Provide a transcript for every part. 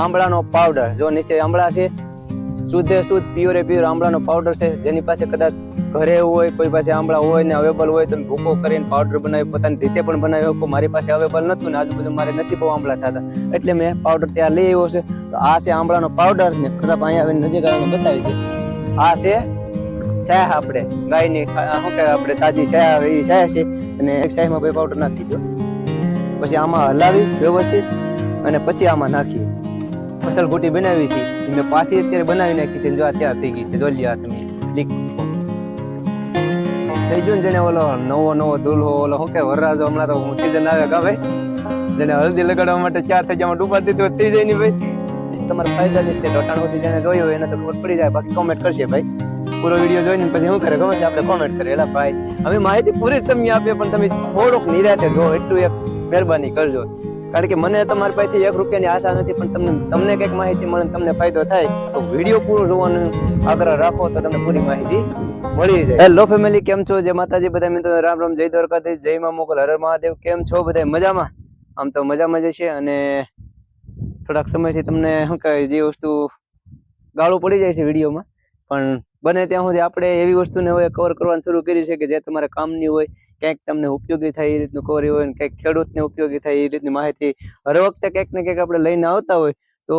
આંબળાનો powder જો નીચે આંબળા છે, શુદ્ધે શુદ્ધ પ્યોરે પ્યોર આંબળાનો પાવડર છે. જેની પાસે કદાચ ઘરે હોય, કોઈ પાસે આંબળા હોય ને અવેલેબલ હોય, તો ભૂકો કરીને પાવડર બનાવી, પોતાની રીતે પણ બનાવી શકો. મારી પાસે અવેલેબલ નતું ને આજુબાજુ મારે નથી બહુ આંબળા થતા. એટલે મેં પાવડર ત્યાં લઈ આવ્યો છે. તો આ છે આંબળાનો પાવડર ને પ્રતાપ અહીંયા આવીને નજીક આવીને બતાવી દે. આ છે શાહ આપણે, ગાયની શું કહેવાય આપણે, તાજી શાહ આવે એ શાહ છે. અને એક શાહમાં ભાઈ પાવડર નાખી દો. પછી આમાં હલાવી, વ્યવસ્થિત, અને પછી આમાં નાખીએ. ફસલ ગોટી બનાવી હતી. મેં પાછી અત્યારે બનાવી નાખી છે જો અત્યારે થઈ ગઈ છે. જો તમે. લીક થઈ ગયું ને જેને ઓલો નવો નવો દુલ્હો, ઓલો શું કે વરરાજો, હમણાં તો હું સીઝન આવે ગાવે. જેને હલ્દી લગાડવા માટે ચાર થઈ જવામાં ડૂબા દીધું થઈ જાય ને ભાઈ. તમારા ફાયદાની છે. દોટાણ સુધી જેને જોયું હોય એને તો ખબર પડી જાય. બાકી કોમેન્ટ કરશે ભાઈ. પૂરો વીડિયો જોઈને પછી શું કરે ખબર છે આપણે કોમેન્ટ કરીએ. એલા ભાઈ અમે માહિતી પૂરી જ તમને આપીએ, પણ તમે થોડુંક નિરાતે જો એટલું એક મહેરબાની કરજો. કારણ કે મને તમારી પાસેથી એક રૂપિયાની આશા નથી, પણ તમને તમને કંઈક માહિતી મળે તમને ફાયદો થાય, તો વીડિયો પૂરો જોવાનો આગ્રહ રાખો તો તમને પૂરી માહિતી મળી જાય. હેલો ફેમિલી કેમ છો? જય માતાજી બધા મિત્રો, રામ રામ, જય દ્વારકાધીશ, જય માં મોકલ, હર હર મહાદેવ, કેમ છો બધા? મજામાં? આમ તો મજામાં જ છે અને થોડાક સમયથી તમને શું કહે જે વસ્તુ ગાળું પડી જાય છે વિડીયોમાં, પણ બને ત્યાં સુધી આપણે એવી વસ્તુને હવે કવર કરવાનું શરૂ કરી છે કે જે તમારા કામની હોય ક્યાંક તમને ઉપયોગી થાય એ રીતનું કવર હોય ને કંઈક ખેડૂતને ઉપયોગી થાય એ રીતની માહિતી હર વખતે કંઈક ને ક્યાંક આપણે લઈને આવતા હોય, તો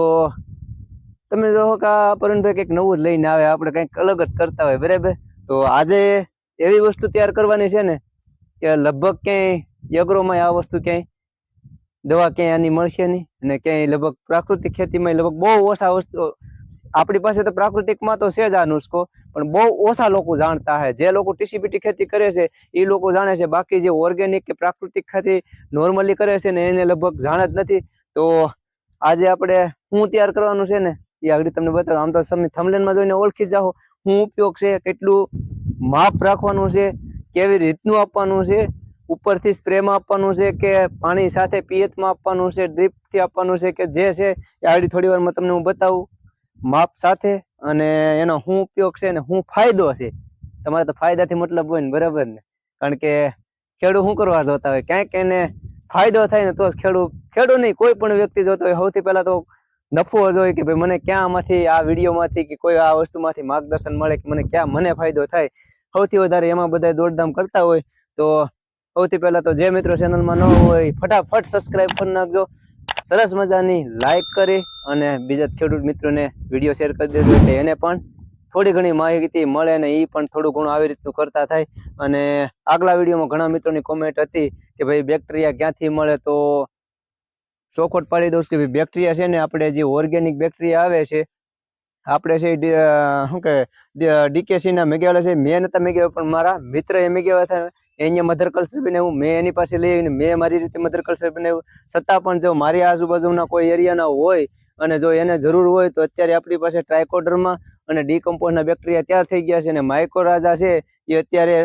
તમે જો કે આ પરણભાઈ કંઈક નવું જ લઈને આવે, આપણે કંઈક અલગ જ કરતા હોય, બરાબર? તો આજે એવી વસ્તુ તૈયાર કરવાની છે ને, કે લગભગ ક્યાંય યગ્રોમાં આ વસ્તુ ક્યાંય દવા ક્યાંય આની મળશે નહીં અને ક્યાંય લગભગ પ્રાકૃતિક ખેતીમાં લગભગ બહુ ઓછા વસ્તુ, આપણી પાસે તો પ્રાકૃતિકમાં તો છે જ આ નુસ્ખો, પણ બહુ ઓછા લોકો જાણતા હે. જે લોકો ટીસીબીટી ખેતી કરે છે, એ લોકો જાણે છે બાકી જે ઓર્ગેનિક કે પ્રાકૃતિક ખેતી નોર્મલી કરે છે ને એને લગભગ જાણે જ નથી. તો આજે આપણે હું તૈયાર કરવાનું છે ને, એ આગળ તમને બતાવું. આમ તો તમે થમલેનમાં જોઈને ઓળખી જાઓ. હું ઉપયોગ છે, કેટલું માપ રાખવાનું છે, કેવી રીતનું આપવાનું છે ઉપરથી સ્પ્રેમાં આપવાનું છે કે પાણી સાથે પિયતમાં આપવાનું છે, ડ્રીપથી આપવાનું છે કે જે છે, એ આડી થોડી વારમાં તમને હું બતાવું. માપ સાથે અને એનો શું ઉપયોગ છે ને શું ફાયદો છે. તમારે તો ફાયદાથી મતલબ હોય ને, બરાબર ને? કારણ કે ખેડૂત શું કરવા જોતા હોય? ક્યાંક એને ફાયદો થાય ને તો જ ખેડૂત ખેડૂત નહીં, કોઈ પણ વ્યક્તિ જોતો હોય, સૌથી પહેલાં તો નફો જ હોય કે ભાઈ મને ક્યાં આમાંથી આ વિડીયોમાંથી કે કોઈ આ વસ્તુમાંથી માર્ગદર્શન મળે કે મને ક્યાં, મને ફાયદો થાય? સૌથી વધારે એમાં બધા દોડધામ કરતા હોય તો સૌથી પહેલા તો જે મિત્રો ચેનલમાં ન હોય, ફટાફટ સબસ્ક્રાઇબ કરી નાખજો. સરસ મજાની લાઈક કરી અને બીજા ખેડૂત મિત્રોને વીડિયો શેર કરી દેજો એટલે એને પણ થોડી ઘણી માહિતી મળે અને એ પણ થોડું ઘણું આવી રીતનું કરતા થાય. અને આગલા વિડીયોમાં ઘણા મિત્રોની કોમેન્ટ હતી કે ભાઈ બેક્ટેરિયા ક્યાંથી મળે તો ચોખવટ પાડી દઉં કે ભાઈ બેક્ટેરિયા છે ને આપણે જે ઓર્ગેનિક બેક્ટેરિયા આવે છે, આપણે છે શું કે ડીકેસીના ના છે. મેં નતા મેગેવા પણ મારા મિત્ર એ મેગેવા હતા અહીંયા મધર કલ્ચર બનાવ્યું મેં એની પાસે લઈ આવીને મેં મારી રીતે મધર કલ્ચર બનાવ્યું છતાં પણ જો મારી આજુબાજુના કોઈ એરિયાના હોય અને જો એને જરૂર હોય તો અત્યારે આપણી પાસે ટ્રાયકોડરમાં અને ડીકમ્પોઝના બેક્ટેરિયા તૈયાર થઈ ગયા છે અને માઇક્રોરાજા છે એ અત્યારે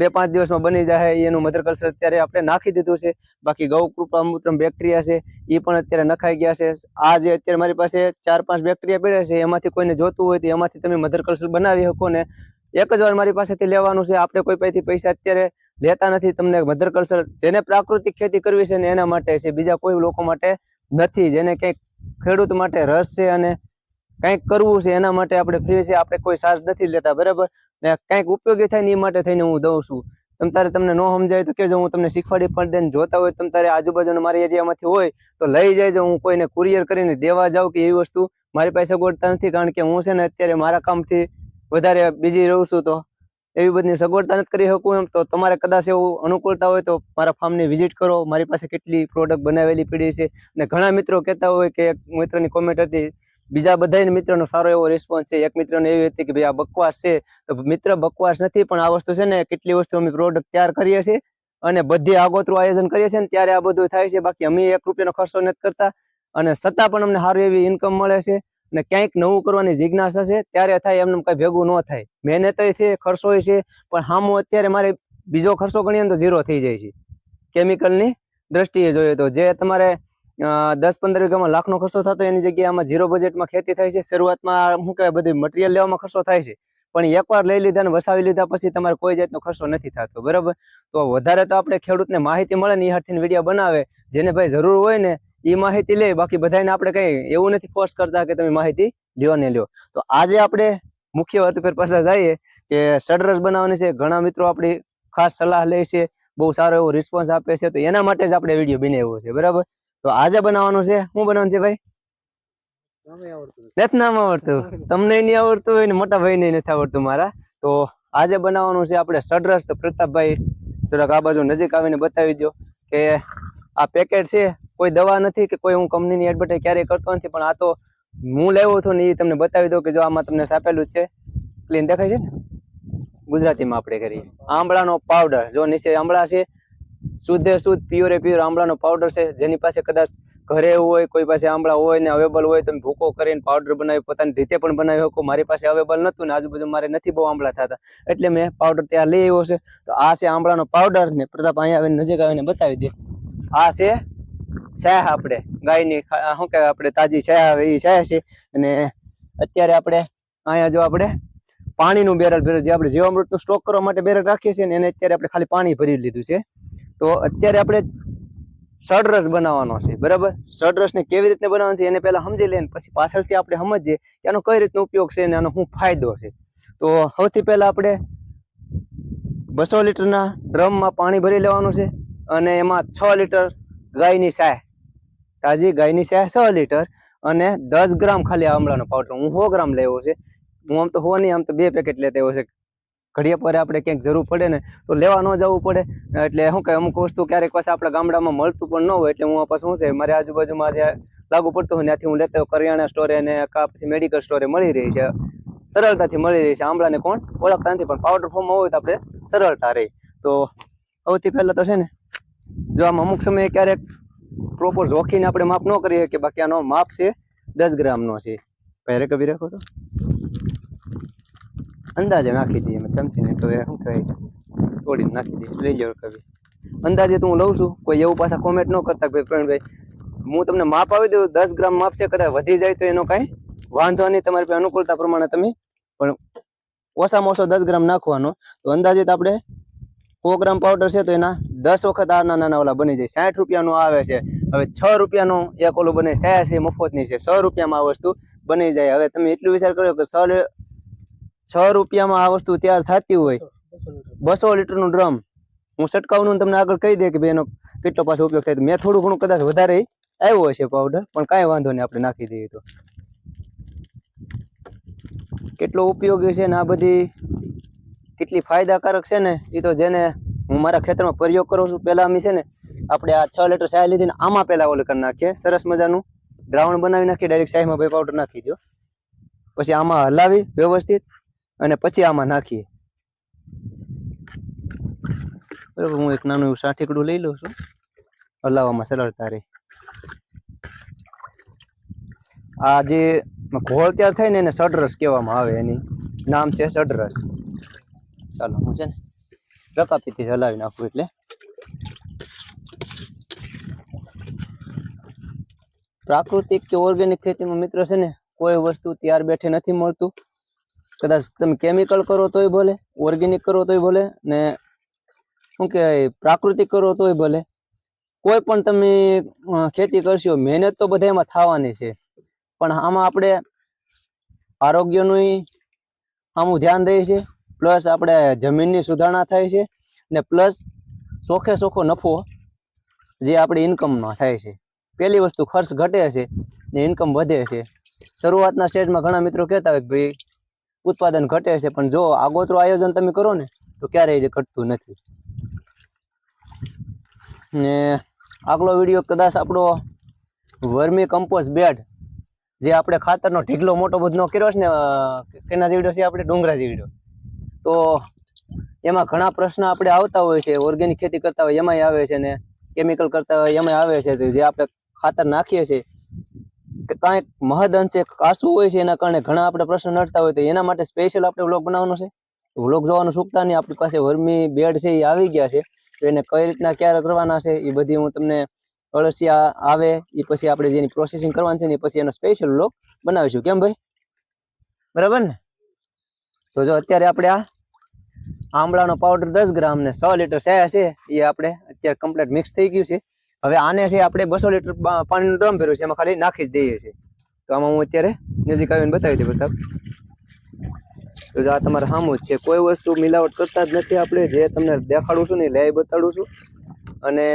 બે પાંચ દિવસમાં બની જાય એનું મધર કલ્ચર અત્યારે આપણે નાખી દીધું છે. બાકી ગૌકૃપામૂત્રમ બેક્ટેરિયા છે, એ પણ અત્યારે નખાઈ ગયા છે. આ જે અત્યારે મારી પાસે ચાર પાંચ બેક્ટેરિયા પડ્યા છે, એમાંથી કોઈને જોતું હોય તો એમાંથી તમે મધર કલ્ચર બનાવી શકો ને. એક જ વાર મારી પાસેથી લેવાનું છે. આપણે કોઈ પાસેથી પૈસા અત્યારે લેતા નથી. તમને મધર કલ્ચર જેને પ્રાકૃતિક ખેતી કરવી છે ને એના માટે છે. બીજા કોઈ લોકો માટે નથી. જેને કંઈક ખેડૂત માટે રસ છે અને કંઈક કરવું છે એના માટે આપણે ફ્રી છે. આપણે કોઈ ચાર્જ નથી લેતા. બરાબર? ને કંઈક ઉપયોગી થાય ને એ માટે થઈને હું દઉં છું. તમ તારે તમને ન સમજાય તો કેજો હું તમને શીખવાડી પણ દઈને જોતા હોય. તમ તારે આજુબાજુના મારી એરિયામાંથી હોય તો લઈ જાય હું કોઈને કુરિયર કરીને દેવા જાઉં કે એવી વસ્તુ મારી પાસે સગવડતા નથી. કારણ કે હું છે ને અત્યારે મારા કામથી વધારે બિઝી રહું છું તો એવી બધી સગવડતા નથી કરી શકું એમ. તો તમારે કદાચ એવું અનુકૂળતા હોય તો મારા ફાર્મની વિઝિટ કરો. મારી પાસે કેટલી પ્રોડક્ટ બનાવેલી પડી છે. અને ઘણા મિત્રો કહેતા હોય કે એક મિત્રની કોમેન્ટ હતી, બીજા બધા મિત્રોનો સારો એવો રિસ્પોન્સ છે. એક મિત્રને એવી હતી કે ભાઈ આ બકવાસ છે. તો મિત્ર બકવાસ નથી, પણ આ વસ્તુ છે ને કેટલી વસ્તુ અમે પ્રોડક્ટ તૈયાર કરીએ છીએ અને બધી આગોતરું આયોજન કરીએ છીએ ને ત્યારે આ બધું થાય છે. બાકી અમે એક રૂપિયાનો ખર્ચો નથી કરતા અને છતાં પણ અમને સારું એવી ઇન્કમ મળે છે. અને ક્યાંક નવું કરવાની જિજ્ઞાસા છે, ત્યારે થાય એમને કઈ ભેગું ન થાય. મહેનત છે, ખર્ચો છે, પણ હામો અત્યારે મારે બીજો ખર્ચો ગણીએ ને તો ઝીરો થઈ જાય છે. કેમિકલની દ્રષ્ટિએ જોઈએ તો જે તમારે દસ પંદર વીઘામાં લાખનો ખર્ચો થતો એની જગ્યાએ આમાં ઝીરો બજેટમાં ખેતી થાય છે. શરૂઆતમાં શું કહેવાય, બધી મટીરિયલ લેવામાં ખર્ચો થાય છે. પણ એકવાર લઈ લીધા ને વસાવી લીધા પછી તમારે કોઈ જાતનો ખર્ચો નથી થતો, બરાબર? તો વધારે તો આપણે ખેડૂતને માહિતી મળે ને એ હાથથી વીડિયો બનાવે, જેને ભાઈ જરૂર હોય ને એ માહિતી લે, બાકી બધાને આપણે કઈ એવું નથી ફોર્સ કરતા કે તમે માહિતી લ્યો ને લ્યો. તો આજે આપણે મુખ્ય વાત ઉપર પાછા જઈએ કે સડરસ બનાવવાની છે. ઘણા મિત્રો આપણી ખાસ સલાહ લે છે, બહુ સારો એવો રિસ્પોન્સ આપે છે. તો એના માટે જ આપણે વીડિયો બનાવ્યો છે, બરાબર? તો આજે બનાવવાનું છે. શું બનાવવાનું છે ભાઈ? નથી આવડતું. તમને નહીં આવડતું હોય ને મોટા ભાઈને નથી આવડતું મારા. તો આજે બનાવવાનું છે આપણે સડરસ તો પ્રતાપભાઈ, જરાક આ બાજુ નજીક આવીને બતાવી દો કે આ પેકેટ છે, કોઈ દવા નથી કે કોઈ હું કંપનીની એડવર્ટાઈઝ ક્યારેય કરતો નથી, પણ આ તો હું લેવો હતો ને એ તમને બતાવી દો કે જો આમાં તમને સાપેલું છે. ક્લીન દેખાય છે ને? ગુજરાતીમાં આપણે કરીએ. આંબળાનો પાવડર જો નીચે આંબળા છે, શુદ્ધે શુદ્ધ પ્યોરે પ્યોર આંબળાનો પાવડર છે, જેની પાસે કદાચ ઘરે હોય, કોઈ પાસે આંબળા હોય ને અવેલેબલ હોય, તમે ભૂકો કરીને પાવડર બનાવી, પોતાની રીતે પણ બનાવી શકો. મારી પાસે અવેલેબલ નતું ને આજુબાજુ મારે નથી બહુ આંબળા થતા. એટલે મેં પાવડર ત્યાં લઈ આવ્યો છે. તો આ છે આંબળાનો પાવડર ને પ્રતાપ અહીંયા આવીને નજીક આવીને બતાવી દે. આ છે શાહ આપણે, ગાયની શું કહેવાય આપણે, તાજી શાહ એ શાહ છે. અને અત્યારે આપણે અહીંયા જો આપણે પાણીનું બેરલ ભરેલ જે આપણે જીવામૃતનું સ્ટોક કરવા માટે બેરલ રાખીએ છીએ ને એને અત્યારે આપણે ખાલી પાણી ભરી લીધું છે. તો અત્યારે આપણે સડરસ બનાવવાનો છે, બરાબર? સડરસને કેવી રીતે બનાવવાનો છે એને પહેલાં સમજી લઈએ પછી પાછળથી આપણે સમજીએ કે આનો કઈ રીતનો ઉપયોગ છે અને આનો શું ફાયદો છે. તો સૌથી પહેલાં આપણે બસો લીટરના ડ્રમમાં પાણી ભરી લેવાનું છે. અને એમાં છ લીટર ગાયની સાય. તાજી ગાયની સાય છ લીટર અને દસ ગ્રામ ખાલી આમળાનો પાવડર. હું સો ગ્રામ લેવો છે. હું આમ તો હો નહીં આમ તો બે પેકેટ લેતા હોય છે. ઘડિયા પર આપણે ક્યાંક જરૂર પડે ને, તો લેવા ન જવું પડે. એટલે શું કે અમુક વસ્તુ ક્યારેક પાછા આપણા ગામડામાં મળતું પણ ન હોય, એટલે હું પાછું શું છે, મારે આજુબાજુમાં જે લાગુ પડતું હોય, ત્યાંથી હું લેતો. કરિયાણા સ્ટોરે અને કા પછી મેડિકલ સ્ટોરે મળી રહી છે. સરળતાથી મળી રહી છે. આંબળાને કોણ ઓળખતા નથી, પણ પાવડર ફોર્મમાં હોય તો આપણે સરળતા રહી. તો સૌથી પહેલાં તો છે ને જો આમ અમુક સમયે ક્યારેક પ્રોપર જોખીને આપણે માપ ન કરીએ કે બાકી આનો માપ છે દસ ગ્રામનો છે. પહેરે કભી રાખો તો? અંદાજે નાખી દઈએ ચમચીને તો એ શું કહેવાય? તોડીને નાખી દઈએ, લઈ જાવ કભી. અંદાજે તો હું લઉં છું, કોઈ એવું પાછા કોમેન્ટ ન કરતા ભાઈ પ્રવીણભાઈ, હું તમને માપ આવી દઉં, દસ ગ્રામ માપ છે, કદાચ વધી જાય તો એનો કાંઈ વાંધો નહીં, તમારી અનુકૂળતા પ્રમાણે તમે પણ ઓછામાં ઓછો દસ ગ્રામ નાખવાનો. તો અંદાજે આપણે સો ગ્રામ પાવડર છે તો એના દસ વખત આ નાના નાના ઓલા બની જાય. સાઠ રૂપિયાનું આવે છે. હવે છ રૂપિયાનું એક ઓલું બને છે મફતની છે. છ રૂપિયામાં આ વસ્તુ બની જાય. હવે તમે એટલું વિચાર કર્યો કે છ રૂપિયામાં આ વસ્તુ તૈયાર થતી હોય. બસો લીટરનું ડ્રમ. હું છટકાવનું તમને આગળ કહી દે કે ભાઈ એનો કેટલો પાછો ઉપયોગ થાય. મેં થોડું ઘણું કદાચ વધારે આવ્યો હશે પાવડર પણ કાંઈ વાંધો નહીં આપણે નાખી દઈએ તો. કેટલો ઉપયોગી છે ને આ બધી? કેટલી ફાયદાકારક છે ને એ તો જેને હું મારા ખેતરમાં પ્રયોગ કરું છું, પહેલા અમે છે ને આપણે આ છ લીટર લીધી ને આમાં પહેલા ઓલું કરી નાખીએ, સરસ મજાનું દ્રાવણ બનાવી નાખીએ ડાયરેક્ટ સાયમાં ભાઈ પાવડર નાખી દો પછી આમાં હલાવી, વ્યવસ્થિત અને પછી આમાં નાખીએ. બરાબર, હું એક નાનું એવું સાઠીકડું લઈ લઉં છું. હલાવવામાં સરળતા રહે. આ જે ઘોળ તૈયાર થાય ને એને સડરસ કહેવામાં આવે, એની નામ છે સડરસ. ચાલો, હું છે ને રકાપીથી હલાવી નાખું એટલે. પ્રાકૃતિક કે ઓર્ગેનિક ખેતીમાં મિત્ર છે ને, કોઈ વસ્તુ તૈયાર બેઠે નથી મળતું. કદાચ તમે કેમિકલ કરો તોય ભલે ઓર્ગેનિક કરો તોય ભલે, ને શું કહેવાય, પ્રાકૃતિક કરો તોય ભલે. કોઈ પણ તમે ખેતી કરશો, મહેનત તો બધા એમાં થવાની છે. પણ આમાં આપણે આરોગ્યનું આમું ધ્યાન રહે છે. પ્લસ આપણે જમીનની સુધારણા થાય છે ને પ્લસ ચોખે ચોખ્ખો નફો જે આપણી ઇન્કમમાં થાય છે. પહેલી વસ્તુ ખર્ચ ઘટે છે ને ઇન્કમ વધે છે. શરૂઆતના સ્ટેજમાં ઘણા મિત્રો કહેતા હોય કે ભાઈ, ઉત્પાદન ઘટે છે, પણ જો આગોતરું આયોજન તમે કરો ને, તો ક્યારેય ઘટતું નથી. ને આગલો વીડિયો કદાચ આપણો વર્મી કમ્પોઝ બેડ, જે આપણે ખાતરનો ઢીગલો મોટો બધો કર્યો છે ને કેના જેવડો છે આપણે? ડુંગરા જેવડો તો એમાં ઘણા પ્રશ્ન આપણે આવતા હોય છે. ઓર્ગેનિક ખેતી કરતા હોય એમાંય આવે છે ને, કેમિકલ કરતા હોય એમાંય આવે છે. જે આપણે ખાતર નાખીએ છીએ કાંઈક મહદ અંશે કાચું હોય છે એના કારણે ઘણા આપણે પ્રશ્ન નડતા હોય તો એના માટે સ્પેશિયલ આપણે વ્લોગ બનાવવાનો છે. વ્લોગ જોવાનું ચૂકતા નહીં. આપણી પાસે વર્મી બેડ છે, એ આવી ગયા છે. તો એને કઈ રીતના ક્યારે કરવાના છે, એ બધી હું તમને અળસિયા આવે, એ પછી આપણે જેની પ્રોસેસિંગ કરવાની છે ને પછી એનો સ્પેશિયલ વ્લોગ બનાવીશું. કેમ ભાઈ? બરાબર ને? તો જો અત્યારે આપણે આ આંબળાનો પાવડર દસ ગ્રામ ને સો લીટર સાયા છે, એ આપણે અત્યારે કમ્પ્લીટ મિક્સ થઈ ગયું છે. હવે આને છે આપણે બસો લીટર પાણીનું ડ્રમ ભર્યું છે, એમાં ખાલી નાખી જ દઈએ છીએ. તો આમાં હું અત્યારે નજીક આવીને બતાવી દઉં બધા તો આ તમારે સામું જ છે. કોઈ વસ્તુ મિલાવટ કરતા જ નથી આપણે. જે તમને દેખાડું છું ને લે બતાડું છું. અને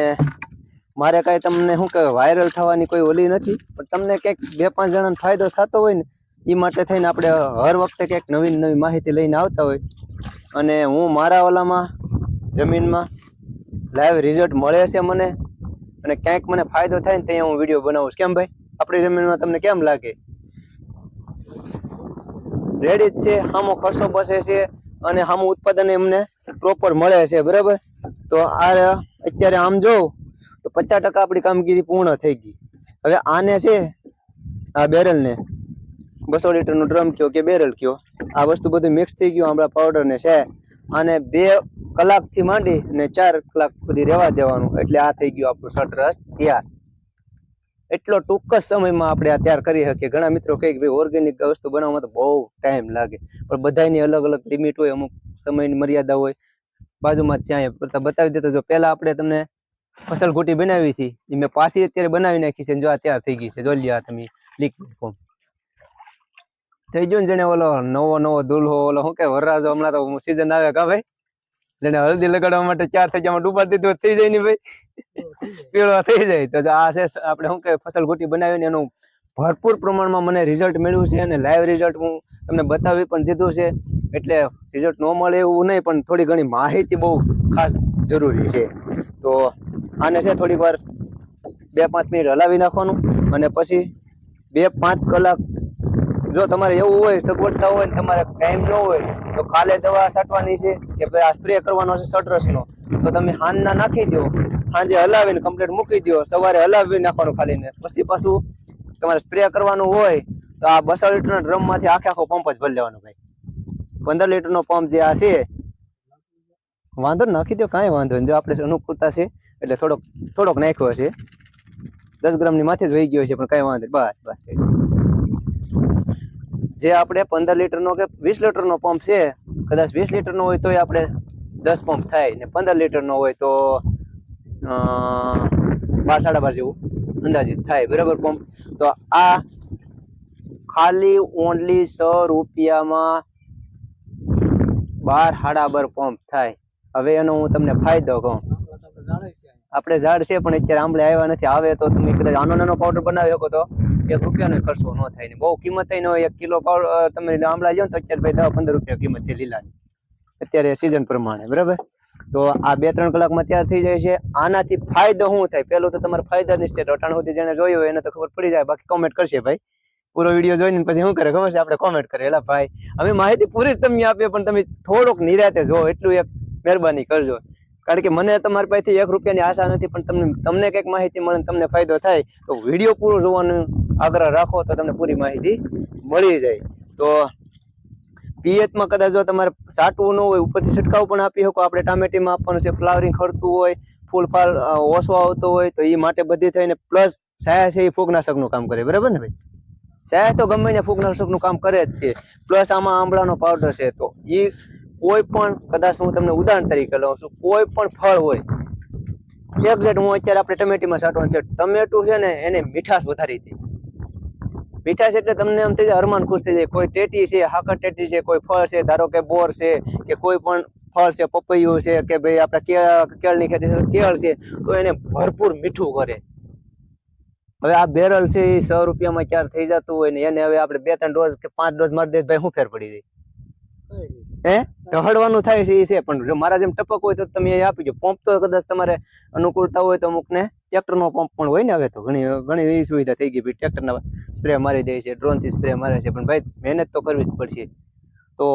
મારે કાંઈ તમને શું કહેવાય વાયરલ થવાની કોઈ ઓલી નથી. પણ તમને ક્યાંક બે પાંચ જણાને ફાયદો થતો હોય ને એ માટે થઈને આપણે હર વખતે ક્યાંક નવીન નવી માહિતી લઈને આવતા હોય. અને હું મારા ઓલામાં, જમીનમાં લાઈવ રિઝલ્ટ મળે છે મને. અને ક્યાંક મને ફાયદો થાય ને ત્યાં હું વીડિયો બનાવું. કેમ ભાઈ? આપણી જમીનમાં તમને કેમ લાગે? રેડી જ છે સામો ખર્ચો બસે છે અને સામું ઉત્પાદન એમને પ્રોપર મળે છે, બરાબર? તો આ અત્યારે આમ જોઉં, તો પચાસ ટકા આપણી કામગીરી પૂર્ણ થઈ ગઈ. હવે આને છે, આ બેરલને. બસો લીટરનું ડ્રમ કયો કે બેરલ કયો? આ વસ્તુ બધું મિક્સ થઈ ગયું, આપણા પાવડર ને છે. આને બે કલાકથી માંડી અને ચાર કલાક સુધી રહેવા દેવાનું. એટલે આ થઈ ગયું આપણું સટરસ તૈયાર. એટલો ટૂંક જ સમયમાં આપણે આ તૈયાર કરી શકીએ. ઘણા મિત્રો કહે કે ભાઈ ઓર્ગેનિક વસ્તુ બનાવવામાં તો બહુ ટાઈમ લાગે. પણ બધાની અલગ અલગ લિમિટ હોય, અમુક સમયની મર્યાદા હોય. બાજુમાં ત્યાં બતાવી દેતો. જો પહેલા આપણે તમને ફસલ ગોટી બનાવી હતી મેં પાછી અત્યારે બનાવી નાખી છે જો આ તૈયાર થઈ ગઈ છે. જો લ્યા તમે લીક ફોર્મ થઈ ગયું ને જેને ઓલો નવો નવો દુલ્હો ઓલો શું કે વરરાજો હમણાં તો સીઝન આવે કા ભાઈ? જેને હળદી લગાડવા માટે ચાર થઈ ગયા ડૂબા દીધું થઈ જાય ને ભાઈ. પીળો થઈ જાય. તો આ છે આપણે શું કે ફસલ ઘૂટી બનાવી ને એનું ભરપૂર પ્રમાણમાં મને રિઝલ્ટ મળ્યું છે અને લાઈવ રિઝલ્ટ હું તમને બતાવી પણ દીધું છે. એટલે રિઝલ્ટ ન મળે એવું નહીં, પણ થોડી ઘણી માહિતી બહુ ખાસ જરૂરી છે. તો આને છે થોડીક વાર બે પાંચ મિનિટ હલાવી નાખવાનું અને પછી બે પાંચ કલાક જો તમારે એવું હોય, સગવડતા હોય ને તમારે ટાઈમ ન હોય, તો કાલે દવા છાંટવાની છે કે ભાઈ આ સ્પ્રે કરવાનો છે સટરસનો તો તમે હાનના નાખી દો સાંજે હલાવીને કમ્પ્લીટ મૂકી દો, સવારે હલાવી નાખવાનું ખાલી ને. પછી પાછું તમારે સ્પ્રે કરવાનું હોય, તો આ બસો લીટરના ડ્રમમાંથી આખે આખો પંપ જ ભરી લેવાનો ભાઈ. પંદર લીટરનો પંપ જે આ છે, વાંધો નાખી દો, કાંઈ વાંધો નહીં. જો આપણે અનુકૂળતા છે, એટલે થોડોક થોડોક નાખ્યો છે દસ ગ્રામની માથે જ વહી ગયો છે પણ કાંઈ વાંધો. બસ બસ. જે આપણે પંદર લીટરનો કે વીસ લીટરનો પંપ છે કદાચ વીસ લીટરનો હોય તોય આપણે દસ પંપ થાય ને પંદર લીટરનો હોય તો બાર સાડા બાર જેવું અંદાજિત થાય બરાબર પંપ તો આ ખાલી ઓનલી સો રૂપિયામાં બાર સાડા બાર પંપ થાય. હવે એનો હું તમને ફાયદો કહું. આપણે ઝાડ છે. પણ અત્યારે આંબળે આવ્યા નથી. આવે તો તમે કદાચ આનો નાનો પાવડર બનાવી શકો તો? એક રૂપિયાનો ખર્ચો ન થાય ને. બહુ કિંમત ન હોય, એક કિલો પાવ તમે આંબળા જાઓ તો અત્યારે ભાઈ દસ પંદર રૂપિયા કિંમત છે લીલાની. અત્યારે સિઝન પ્રમાણે, બરાબર? તો આ બે ત્રણ કલાકમાં તૈયાર થઈ જાય છે. આનાથી ફાયદો શું થાય? પેલું તો તમારે ફાયદા છે. અટાણ સુધી જેને જોયું હોય એને તો ખબર પડી જાય. બાકી કોમેન્ટ કરશે ભાઈ. પૂરો વીડિયો જોઈને પછી શું કરે ખબર છે? આપણે કોમેન્ટ કરે એલા ભાઈ, અમે માહિતી પૂરી જ તમને આપીએ, પણ તમે થોડોક નિરાતે જો, એટલું એક મહેરબાની કરજો. કારણ કે મને તમારી પાસેથી એક રૂપિયાની આશા નથી, પણ તમને તમને કંઈક માહિતી મળે તમને ફાયદો થાય, તો વીડિયો પૂરો જોવાનો આગ્રહ રાખો તો તમને પૂરી માહિતી મળી જાય. તો પિયતમાં કદાચ જો તમારે સાટવું ન હોય, ઉપરથી છંટકાવ પણ આપી શકો. આપણે ટામેટીમાં આપવાનું છે, ફ્લાવરિંગ ખરતું હોય, ફૂલ ફાલ ઓછો આવતો હોય, તો એ માટે બધી થઈને પ્લસ છાયા છે એ ફૂગનાશકનું કામ કરે. બરાબર ને ભાઈ? છાયા તો ગમે ત્યાં ફૂગનાશકનું કામ કરે જ છે. પ્લસ આમાં આંબળાનો પાવડર છે તો એ કોઈ પણ, કદાચ હું તમને ઉદાહરણ તરીકે લઉં છું, કોઈ પણ ફળ હોય. એક્ઝેક્ટ હું અત્યારે આપણે ટમેટીમાં સાટવાનું છે. ટમેટું છે ને, એને મીઠાશ વધારી દે. મીઠાશ એટલે તમને આમ થઈ જાય હરમાન ખુશ થઈ જાય. કોઈ ટેટી છે, હાકર ટેટી છે, કોઈ ફળ છે, ધારો કે બોર છે, કે કોઈ પણ ફળ છે, પપૈયું છે, કે ભાઈ આપણે કેળની ખેતી છે, કેળ છે, તો એને ભરપૂર મીઠું કરે હવે આ બેરલ છે, એ સો રૂપિયામાં ક્યારે થઈ જતું હોય ને એને હવે આપણે બે ત્રણ ડોઝ કે પાંચ ડોઝ મારી દે ભાઈ શું ફેર પડી જાય? હે? ઢહડવાનું થાય છે, એ છે, પણ જો મારા જેમ ટપક હોય તો તમે એ આપી દો પંપ તો કદાચ તમારે અનુકૂળતા હોય તો અમુક ને ટ્રેક્ટરનો પંપ પણ હોય ને હવે તો ઘણી ઘણી એવી સુવિધા થઈ ગઈ ભાઈ ટ્રેક્ટરના સ્પ્રે મારી દે છે ડ્રોનથી સ્પ્રે મારે છે, પણ ભાઈ મહેનત તો કરવી જ પડશે. તો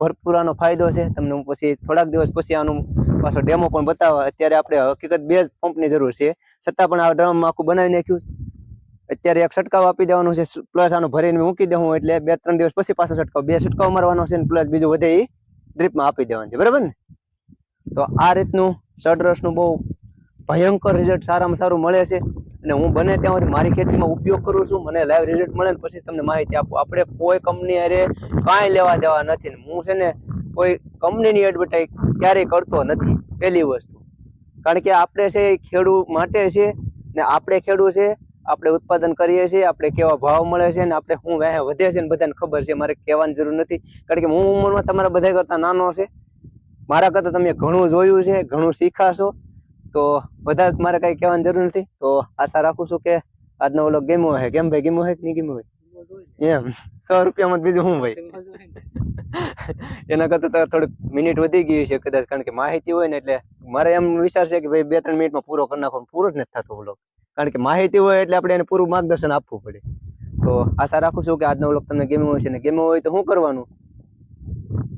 ભરપૂરાનો ફાયદો છે, તમને હું પછી થોડાક દિવસ પછી આનું પાછો ડેમો પણ બતાવવા. અત્યારે આપણે હકીકત બે જ પંપની જરૂર છે. છતાં પણ આ ડ્રમ આખું બનાવી નાખ્યું. અત્યારે એક છટકાવ આપી દેવાનું છે પ્લસ આનું ભરીને મૂકી દઉં એટલે બે ત્રણ દિવસ પછી પાછો છટકાવ. બે છટકાવ મારવાનો છે પ્લસ બીજું વધે એ ડ્રીપમાં આપી દેવાનું છે. બરાબર ને? તો આ રીતનું સડરસનું બહુ ભયંકર રિઝલ્ટ સારામાં સારું મળે છે. અને હું બને ત્યાં સુધી મારી ખેતીમાં ઉપયોગ કરું છું, મને લાઈવ રિઝલ્ટ મળે ને પછી તમને માહિતી આપું. આપણે કોઈ કંપની અરે કાંઈ લેવા દેવા નથી હું છે ને કોઈ કંપનીની એડવર્ટાઇઝ ક્યારેય કરતો નથી, પહેલી વસ્તુ. કારણ કે આપણે છે એ ખેડૂત માટે છે ને આપણે ખેડૂત છે, આપણે ઉત્પાદન કરીએ છીએ, આપણે કેવા ભાવ મળે છે ને આપણે શું વહે વધે છે ને બધાને ખબર છે, મારે કહેવાની જરૂર નથી. કારણ કે હું ઉંમરમાં તમારા બધા કરતાં નાનો છે. મારા કરતા તમે ઘણું જોયું છે, ઘણું શીખાશો. તો વધારે મારે કઈ કહેવાની જરૂર નથી. તો આશા રાખું છું કે આજનો ઓલો ગેમો હે કેમ ભાઈ? ગેમો હે કે નહીં ગેમો હોય? એમ. સો રૂપિયામાં બીજું શું ભાઈ એના કરતા તો થોડીક મિનિટ વધી ગઈ છે કદાચ, કારણ કે માહિતી હોય ને એટલે મારે એમ વિચાર છે કે ભાઈ બે ત્રણ મિનિટમાં પૂરો કરી નાખો પૂરો જ નથી થતો ઓલો કારણ કે માહિતી હોય એટલે આપણે એને પૂરું માર્ગદર્શન આપવું પડે. તો આશા રાખું છું કે આજનો વ્લોગ તમને ગેમો હોય છે ને ગેમો હોય તો શું કરવાનું?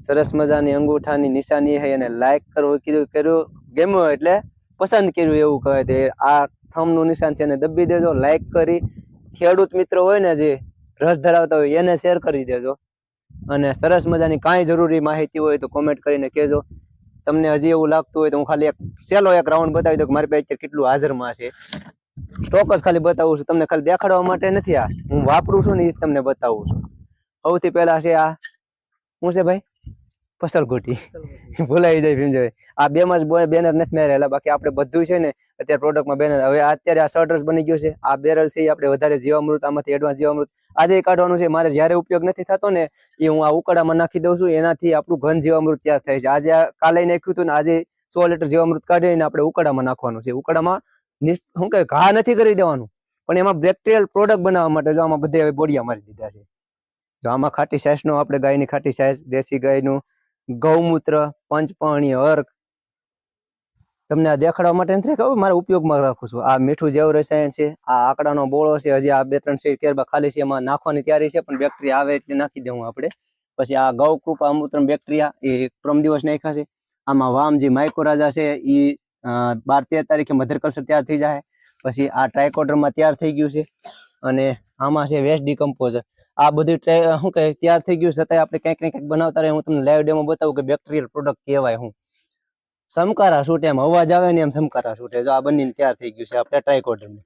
સરસ મજાની અંગૂઠાની નિશાની છે એને લાઈક કરવું કીધું કર્યું. ગેમો એટલે પસંદ કર્યું એવું કહે તે. આ થમનું નિશાન છે એને દબી દેજો લાઈક કરી. ખેડૂત મિત્રો હોય ને જે રસ ધરાવતા હોય એને શેર કરી દેજો. અને સરસ મજાની કાંઈ જરૂરી માહિતી હોય તો કોમેન્ટ કરીને કહેજો. તમને હજી એવું લાગતું હોય તો હું ખાલી એક સેલો એક રાઉન્ડ બતાવી દઉં કે મારી પાસે અત્યારે કેટલું હાજરમાં છે. સ્ટોક જ ખાલી બતાવું છું. તમને ખાલી દેખાડવા માટે નથી આ. હું વાપરું છું ને એ જ તમને બતાવું છું. સૌથી પહેલાં છે આ. શું છે ભાઈ? ફસલગોટી ભૂલાઈ જાય ભીમજાભાઈ આ બે માં જ બેનર નથી મેરેલા. બાકી આપણે બધું છે ને અત્યારે પ્રોડક્ટમાં બેનર. હવે અત્યારે આ શર્ટર્સ બની ગયું છે. આ બેરલ છે આપણે વધારે જીવામૃત આમાંથી એડવાન્સ જીવામૃત. આજે કાઢવાનું છે. મારે જ્યારે ઉપયોગ નથી થતો ને એ હું આ ઉકાળામાં નાખી દઉં છું. એનાથી આપણું ઘન જીવામૃત તૈયાર થાય છે. આજે આ કાલે નાખ્યું હતું ને આજે સો લીટર જીવામૃત કાઢીને આપણે ઉકાળામાં નાખવાનું છે. ઉકાળામાં શું કે ઘા નથી કરી દેવાનું. પણ એમાં બેક્ટેરિયલ પ્રોડક્ટ બનાવવા માટે જો આમાં બધે હવે બોડિયા મારી દીધા છે. જો આમાં ખાટી સાઈઝનો આપણે ગાયની ખાટી સાઈઝ દેશી ગાયનું ગૌમૂત્ર પંચપાણી અર્ક. તમને આ દેખાડવા માટે નથી ખબર? મારા ઉપયોગમાં રાખું છું. આ મીઠું જેવું રસાયણ છે. આ આકડાનો બોળો છે. હજી આ બે ત્રણ સીટ કેરબા ખાલી છે. એમાં નાખવાની તૈયારી છે, પણ બેક્ટેરિયા આવે એટલે નાખી દેવું આપણે. પછી આ ગૌ કૃપા અમૃતમ બેક્ટેરિયા, એ પ્રમ દિવસ નાખ્યા છે. આમાં વામજી માઇકોરાજા છે એ બાર તેર તારીખે મધર કલ્ચર તૈયાર થઈ જાય પછી આ ટ્રાયકોડરમાં તૈયાર થઈ ગયું છે. અને આમાં છે વેસ્ટ ડિકમ્પોઝર આ બધું ટ્રાય શું કહે તૈયાર થઈ ગયું છતાંય આપણે કંઈક ને કંઈક બનાવતા રહે હું તમને લાઈવ ડેમો બતાવું કે બેક્ટેરિયલ પ્રોડક્ટ કહેવાય હું. સમકારા શૂટ એમ, અવાજ આવે ને એમ સમકારા શૂટે. જો આ બંને તૈયાર થઈ ગયું છે, આપણે ટ્રાયકોડરમાં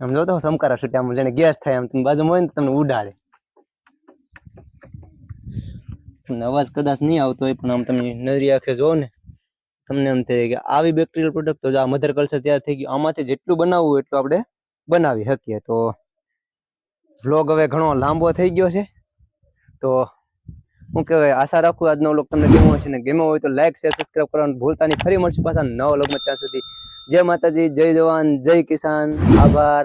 આમ જો તો સમકારા શૂટે આમ જેને ગેસ થાય આમ તમે બાજુમાં હોય ને તમને ઉડાડે. અવાજ કદાચ નહીં આવતો હોય, પણ આમ તમે નજરી આંખે જો ને તમને એમ થાય કે આવી બેક્ટેરિયલ પ્રોડક્ટ તો આ મધર કલ્ચર તૈયાર થઈ ગયું, આમાંથી જેટલું બનાવવું એટલું આપણે બનાવી શકીએ. તો વ્લોગ હવે ઘણો લાંબો થઈ ગયો છે. તો હું કહેવાય, આશા રાખું આજનો વ્લોગ તમને ગમ્યો છે ને ગમ્યો હોય તો લાઈક શેર સબસ્ક્રાઈબ કરવાનું ભૂલતા નહીં ફરી મળશે પાછા નવા વ્લોગમાં ત્યાં સુધી. જય માતાજી, જય જવાન, જય કિસાન. આભાર.